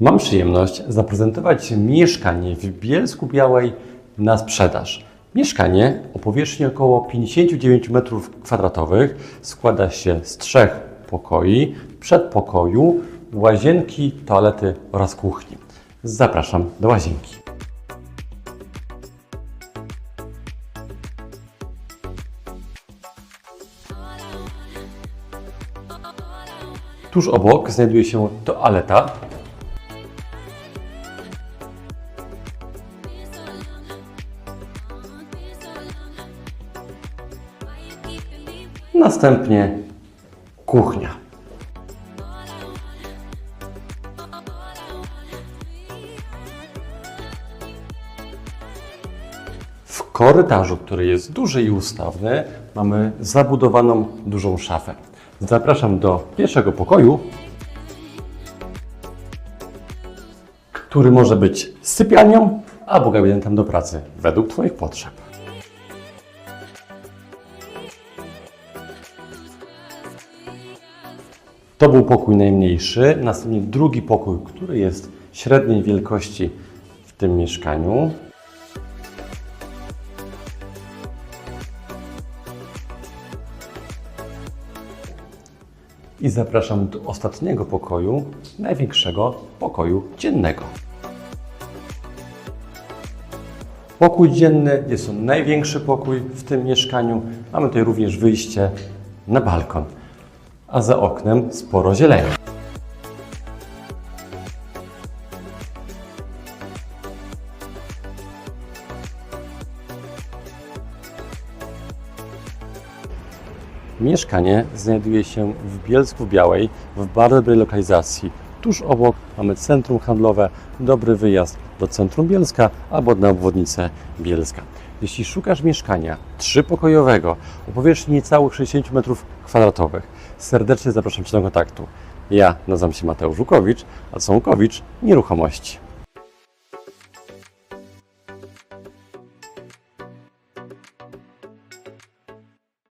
Mam przyjemność zaprezentować mieszkanie w Bielsku Białej na sprzedaż. Mieszkanie o powierzchni około 59 m2 składa się z trzech pokoi, przedpokoju, łazienki, toalety oraz kuchni. Zapraszam do łazienki. Tuż obok znajduje się toaleta. Następnie kuchnia. W korytarzu, który jest duży i ustawny, mamy zabudowaną dużą szafę. Zapraszam do pierwszego pokoju, który może być sypialnią albo gabinetem do pracy według Twoich potrzeb. To był pokój najmniejszy, następnie drugi pokój, który jest średniej wielkości w tym mieszkaniu. I zapraszam do ostatniego pokoju, największego pokoju dziennego. Pokój dzienny jest to największy pokój w tym mieszkaniu. Mamy tutaj również wyjście na balkon, a za oknem sporo zieleni. Mieszkanie znajduje się w Bielsku Białej, w bardzo dobrej lokalizacji. Tuż obok mamy centrum handlowe, dobry wyjazd do centrum Bielska albo na obwodnicę Bielska. Jeśli szukasz mieszkania trzypokojowego o powierzchni niecałych 60 m2, serdecznie zapraszam Cię do kontaktu. Ja nazywam się Mateusz Żukowicz, a Sąkowicz Nieruchomości.